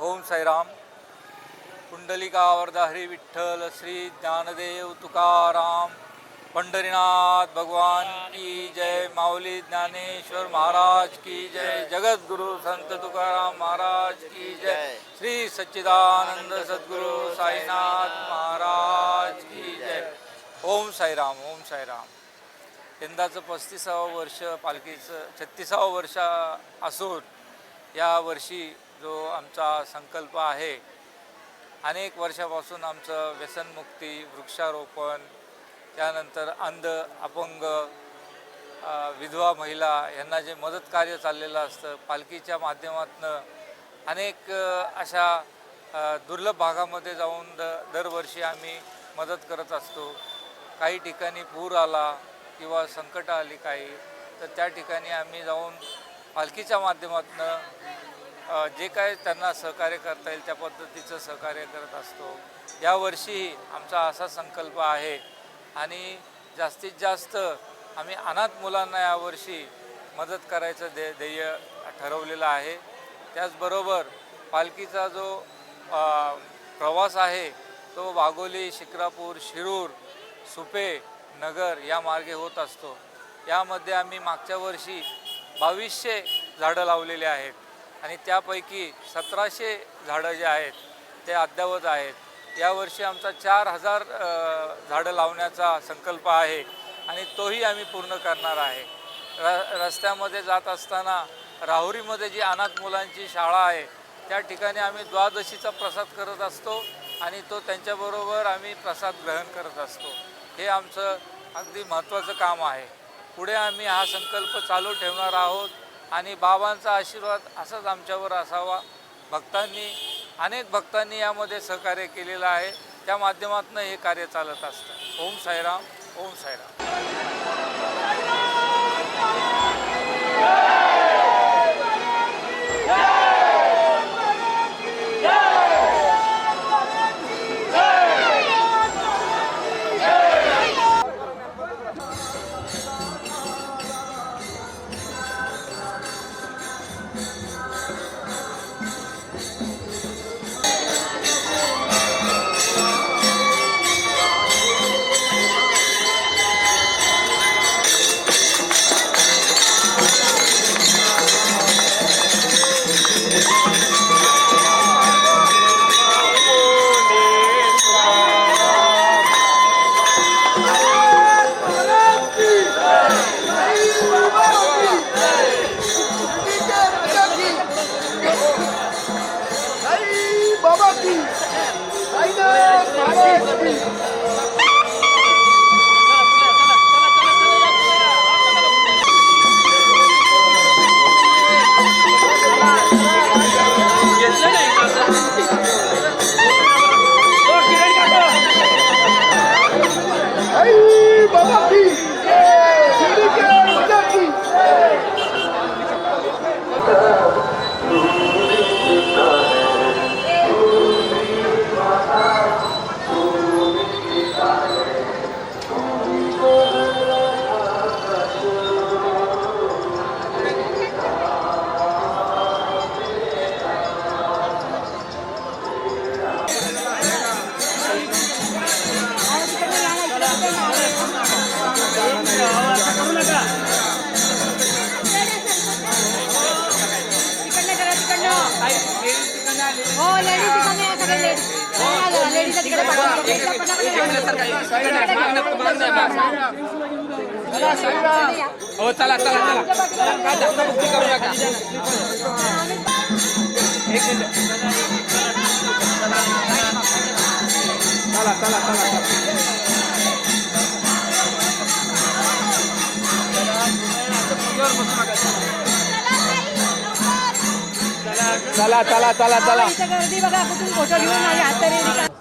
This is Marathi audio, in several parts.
ओम साईराम. पुंडलिकावरदा हरी विठ्ठल श्री ज्ञानदेव तुकाराम. पंढरीनाथ भगवान की जय. माऊली ज्ञानेश्वर महाराज की जय. जगद्गुरु संत तुकाराम महाराज की जय. श्री सच्चिदानंद सद्गुरु साईनाथ महाराज की जय. ओम साईराम ओम साईराम. यंदाचं पस्तीसावं वर्ष पालखीचं छत्तीसावं वर्ष असून या वर्षी जो आमचा संकल्प आहे. अनेक वर्षापासून आमचं व्यसनमुक्ती वृक्षारोपण त्यानंतर अंध अपंग विधवा महिला यांना जे मदत कार्य चाललेलं असतं पालखीच्या माध्यमातून अनेक अशा दुर्लभ भागामध्ये जाऊन द दरवर्षी आम्ही मदत करत असतो. काही ठिकाणी पूर आला किंवा संकट आली काही तर त्या ठिकाणी आम्ही जाऊन पालखीच्या माध्यमातून जे काय त्यांना सहकार्य करता येईल त्या पद्धतीचं सहकार्य करत असतो. यावर्षीही आमचा असा संकल्प आहे आणि जास्तीत जास्त आम्ही अनाथ मुलांना यावर्षी मदत करायचं दे ध्येय ठरवलेलं आहे. त्याचबरोबर पालखीचा जो प्रवास आहे तो वाघोली शिक्रापूर शिरूर सुपे नगर या मार्गे होत असतो. यामध्ये आम्ही मागच्या वर्षी बावीसशे झाडं लावलेली आहेत. आणि त्यापैकी सतराशे झाडं जे आहेत ते अद्यावत आहेत. यावर्षी आमचा चार हजार झाडं लावण्याचा संकल्प आहे आणि तोही आम्ही पूर्ण करणार आहे. र रस्त्यामध्ये जात असताना राहुरीमध्ये जी अनाथ मुलांची शाळा आहे त्या ठिकाणी आम्ही द्वादशीचा प्रसाद करत असतो आणि तो त्यांच्याबरोबर आम्ही प्रसाद ग्रहण करत असतो. हे आमचं अगदी महत्त्वाचं काम आहे. पुढे आम्ही हा संकल्प चालू ठेवणार आहोत. आणि बाबांचा आशीर्वाद असाच आमच्यावर असावा. भक्तांनी अनेक भक्तांनी यामध्ये सहकार्य केलेलं आहे. त्या माध्यमातून हे कार्य चालत असतं. ओम साईराम ओम साईराम. हो चला चला चला. बुकिंग करू नका एक मिनिट. चला चला चला चला. चला चला चला गर्दी बघा कुठून फोटो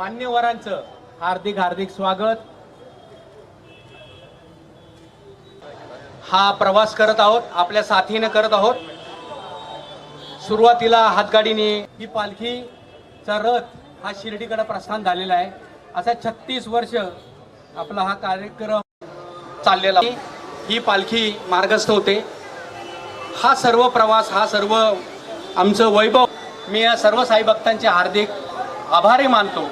मान्यवरांचं हार्दिक हार्दिक स्वागत. हा प्रवास करत आहोत आपल्या साथीने करत आहोत. सुरुवातीला हातगाडीने ही पालखीचा रथ हा शिर्डीकडे प्रस्थान झालेला आहे. असा छत्तीस वर्ष आपला हा कार्यक्रम चाललेला ही पालखी मार्गस्थ होते. हा सर्व प्रवास हा सर्व आमचं वैभव मी या सर्व साई भक्तांचे हार्दिक आभारी मानतो.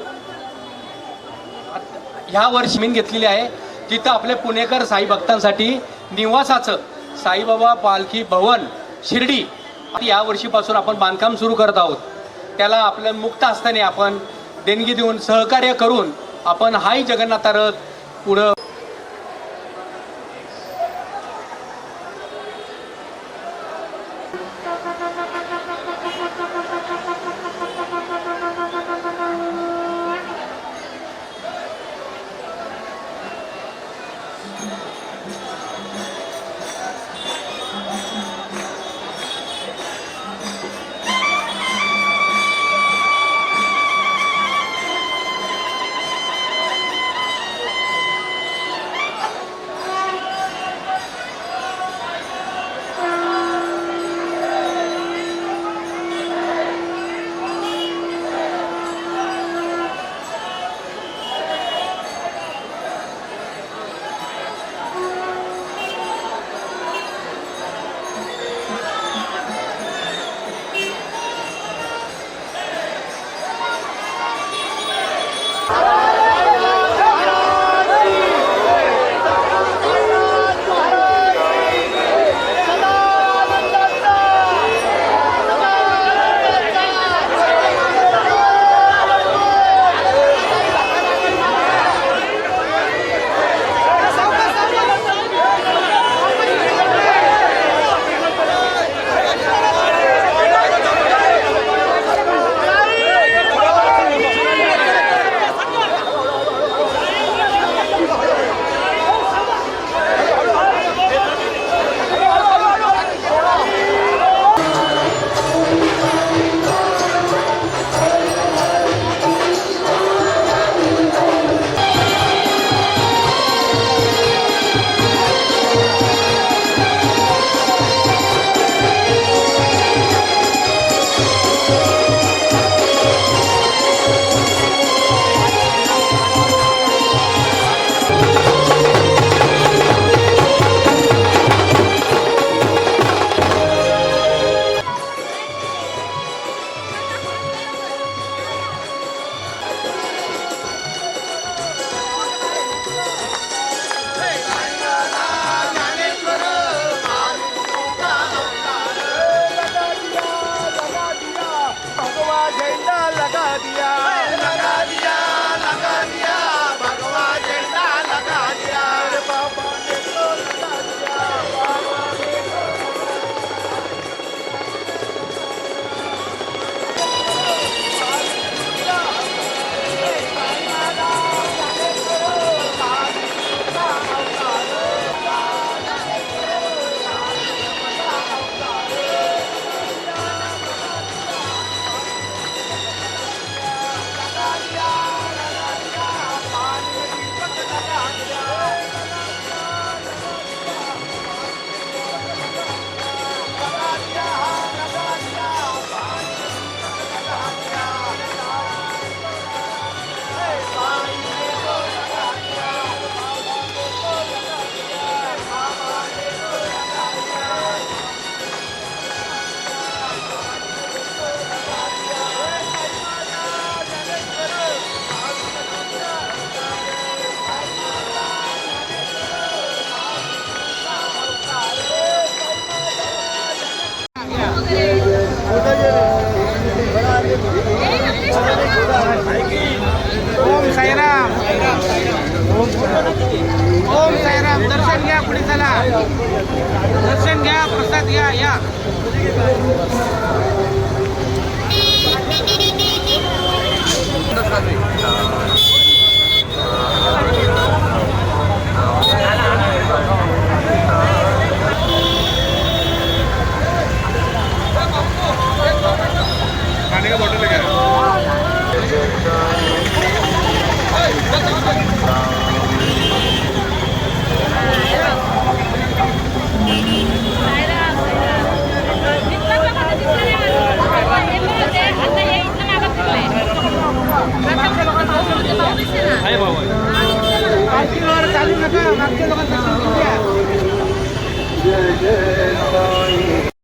ह्या वर्षी मी घेतलेली आहे. तिथं आपले पुणेकर साई भक्तांसाठी निवासाचं साईबाबा पालखी भवन शिर्डी. या वर्षीपासून आपण बांधकाम सुरू करत आहोत. त्याला आपल्या मुक्त असताना आपण देणगी देऊन सहकार्य करून आपण हाही जगन्नाथ रथ पुढं ओम साईराम दर्शन घ्या पुढे चला दर्शन घ्या प्रसाद घ्या या.